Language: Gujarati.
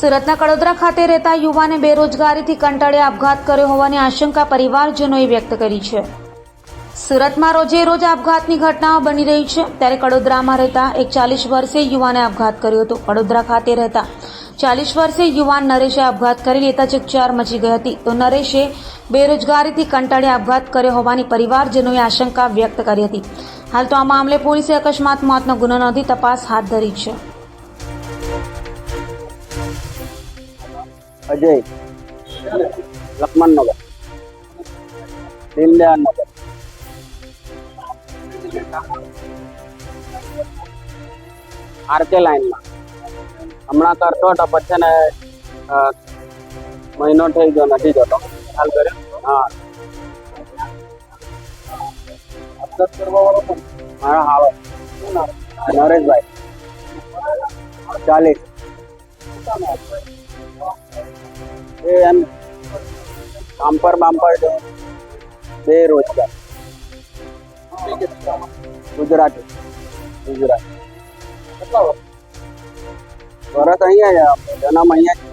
સુરતના કડોદરા ખાતે રહેતા યુવાને બેરોજગારીથી કંટાળે આપઘાત કર્યો હોવાની આશંકા પરિવારજનોએ વ્યક્ત કરી છે. સુરતમાં રોજે રોજ આપઘાતની ઘટનાઓ બની રહી છે. ત્યારે કડોદરામાં રહેતા એક ચાલીસ વર્ષે યુવાને આપઘાત કર્યો હતો. કડોદરા ખાતે રહેતા ચાલીસ વર્ષે યુવાન નરેશે આપઘાત કરી લેતા ચકચાર મચી ગઈ હતી. તો નરેશે બેરોજગારીથી કંટાળે આપઘાત કર્યો હોવાની પરિવારજનોએ આશંકા વ્યક્ત કરી હતી. હાલ તો આ મામલે પોલીસે અકસ્માત મોતનો ગુનો નોંધી તપાસ હાથ ધરી છે. અજય. લક્ષ્મણનગર. દીનદયાળનગર આરકે લાઈનમાં હમણાં કરતો હતો પછી ને મહિનો થઈ ગયો નથી જતો. હાલ કર્યો? હા. હા હા. નરેશભાઈ. ચાલીસ. એ એમ બામ્પર બામ્પર જો બે રોજગાર. ગુજરાતી. ગુજરાત. વરસ અહીંયા જન્મ અહીંયા